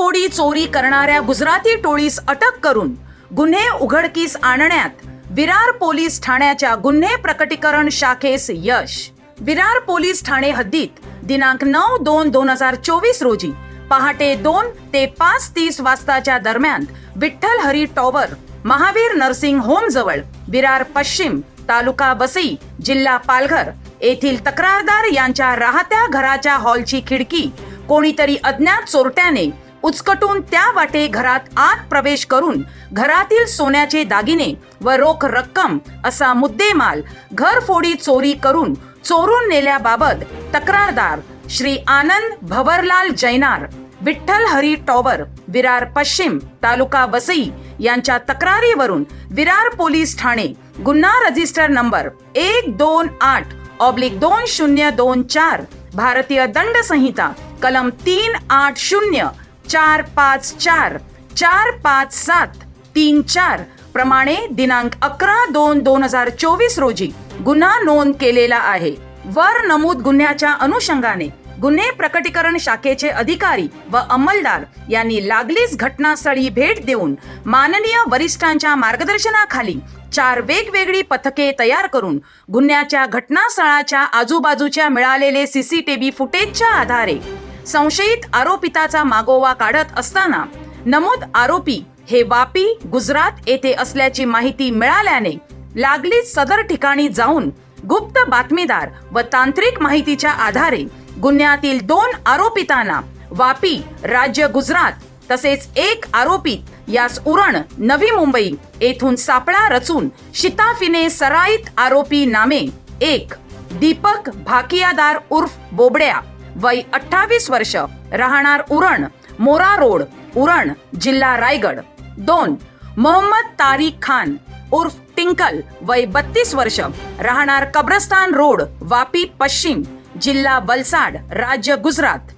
घरफोडी चोरी करणाऱ्या गुजराती टोळीस अटक करून गुन्हे उघडकीस आणण्यात विरार पोलीस ठाण्याच्या गुन्हे प्रकटीकरण शाखेस यश. विरार पोलीस ठाणे हद्दीत दिनांक नऊ दोन दोन हजार चोवीस रोजी पहाटे दोन ते पाच तीस वाजताच्या दरम्यान Vitthal Hari tower Mahavir nursing home जवळ विरार पश्चिम तालुका बसई जिल्हा पालघर येथील तक्रारदार यांच्या राहत्या घराच्या हॉलची खिडकी कोणीतरी अज्ञात चोरट्याने उचकटून त्या वाटे घरात आत प्रवेश करून घरातील सोन्याचे दागिने व रोख रक्कम असा मुद्देमाल घरफोडी चोरी करून चोरून नेल्याबाबत तक्रारदार श्री आनंद भवरलाल जैनार विठ्ठल हरी टॉवर विरार पश्चिम तालुका वसई यांच्या तक्रारीवरून विरार पोलीस ठाणे गुन्हा रजिस्टर नंबर एक दोन आठ ऑब्लिक दोन शून्य दोन चार भारतीय दंड संहिता कलम तीन आठ शून्य चार पाच चार. चार पाच सात. तीन चार. प्रमाणे दिनांक अकरा दोन दोन हजार चोवीस रोजी गुन्हा नोंद केलेला आहे. वर नमूद गुन्ह्याच्या अनुषंगाने गुन्हे प्रकटीकरण शाखेचे अधिकारी व अंमलदार यांनी लागलीच घटनास्थळी भेट देऊन माननीय वरिष्ठांच्या मार्गदर्शनाखाली चार वेगवेगळी पथके तयार करून गुन्ह्याच्या घटनास्थळाच्या आजूबाजूच्या मिळालेले सीसीटीव्ही फुटेजच्या आधारे संशयित आरोपिताचा मागोवा काढत असताना नमूद आरोपी हे वापी गुजरात येथे असल्याची माहिती मिळाल्याने लागलीच सदर ठिकाणी जाऊन गुप्त बातमीदार व तांत्रिक माहितीच्या आधारे गुन्ह्यातील दोन आरोपितांना वापी राज्य गुजरात तसेच एक आरोपित यास उरण नवी मुंबई येथून सापळा रचून शिताफीने सराईत आरोपी नामे एक दीपक भाकियादार उर्फ बोबड्या वय अठ्ठावीस वर्ष राहणार उरण मोरा रोड उरण जिल्हा रायगड. दोन मोहम्मद तारिक खान उर्फ टिंकल वय बत्तीस वर्ष राहणार कब्रस्तान रोड वापी पश्चिम जिल्हा वलसाड राज्य गुजरात.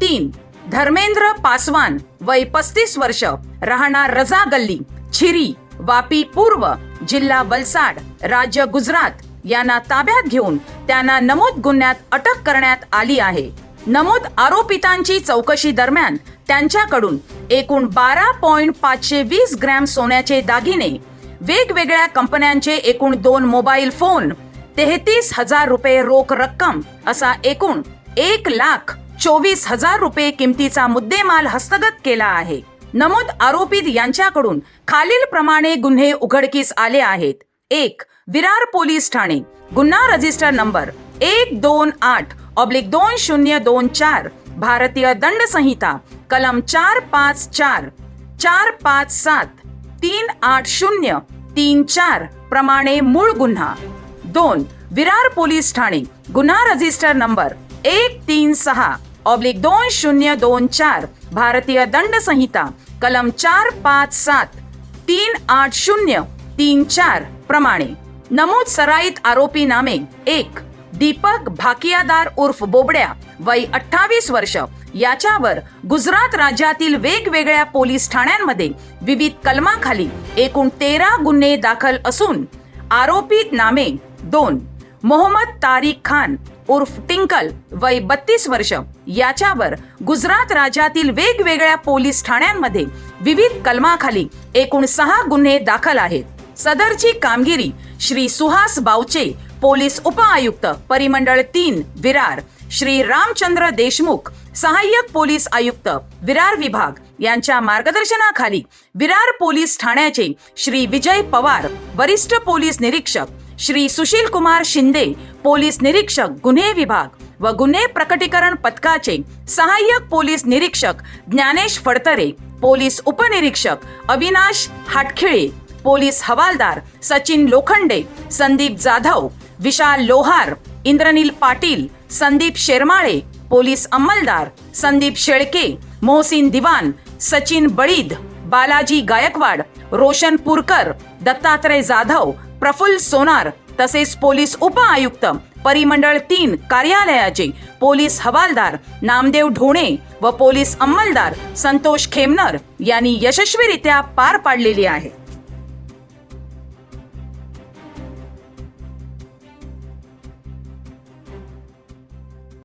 तीन धर्मेंद्र पासवान वय पस्तीस वर्ष राहणार रजा गल्ली छिरी वापी पूर्व जिल्हा वलसाड राज्य गुजरात. यांना ताब्यात घेऊन त्यांना नमूद गुन्ह्यात अटक करण्यात आली आहे. नमूद आरोपितांची चौकशी दरम्यान त्यांच्याकडून एकूण बारा पॉइंट पाचशे वीस ग्रॅम सोन्याचे दागिने वेगवेगळ्या कंपन्यांचे एकूण दोन मोबाईल फोन तेहतीस हजार रुपये रोख रक्कम असा एकूण एक लाख चोवीस हजार रुपये किमतीचा मुद्देमाल हस्तगत केला आहे. नमूद आरोपित यांच्याकडून खालील प्रमाणे गुन्हे उघडकीस आले आहेत. एक विरार पोलीस ठाणे. गुन्हा रजिस्टर नंबर एक दोन आठ ऑब्लिक दोन शून्य दोन चार, भारतीय दंड संहिता, कलम चार पाच चार चार पाच सात, तीन आठ शून्य, तीन चार, प्रमाणे मूळ गुन्हा. दोन, विरार पोलीस ठाणे, गुन्हा रजिस्टर नंबर एक तीन सहा ऑब्लिक दोन शून्य दोन चार, भारतीय दंड संहिता, कलम चार पाच सात, तीन आठ शून्य, तीन चार, प्रमाणे. नमूद सराईत आरोपी नामे एक दीपक भाकियादार उर्फ बोबड्या वय अठ्ठावीस वर्ष. याच्यावर गुजरात राज्यातील वेगवेगळ्या पोलीस ठाण्यांमध्ये विविध कलमाखाली एकूण तेरा गुन्हे दाखल असून आरोपित नामे दोन मोहम्मद तारिक खान उर्फ टिंकल वय बत्तीस वर्ष. याच्यावर गुजरात राज्यातील वेगवेगळ्या पोलीस ठाण्यांमध्ये विविध कलमाखाली एकूण सहा गुन्हे दाखल आहेत. सदरची कामगिरी श्री सुहास बावचे पोलीस उपआयुक्त परिमंडळ तीन विरार. श्री रामचंद्र देशमुख सहाय्यक पोलीस आयुक्त विरार विभाग यांच्या मार्गदर्शनाखाली विरार पोलीस ठाण्याचे श्री विजय पवार वरिष्ठ पोलीस निरीक्षक श्री सुशील कुमार शिंदे पोलीस निरीक्षक गुन्हे विभाग व गुन्हे प्रकटीकरण पथकाचे सहाय्यक पोलीस निरीक्षक ज्ञानेश फडतरे पोलीस उपनिरीक्षक अविनाश हाटखिळे पोलीस हवालदार सचिन लोखंडे संदीप जाधव विशाल लोहार इंद्रनील पाटील संदीप शेरमाळे पोलीस अंमलदार संदीप शेळके मोहसिन दिवान सचिन बळीद बालाजी गायकवाड रोशन पुरकर दत्तात्रय जाधव प्रफुल्ल सोनार तसेच पोलीस उपआयुक्त परिमंडळ तीन कार्यालयाचे पोलीस हवालदार नामदेव ढोणे व पोलीस अंमलदार संतोष खेमनर यांनी यशस्वीरित्या पार पाडलेली आहे.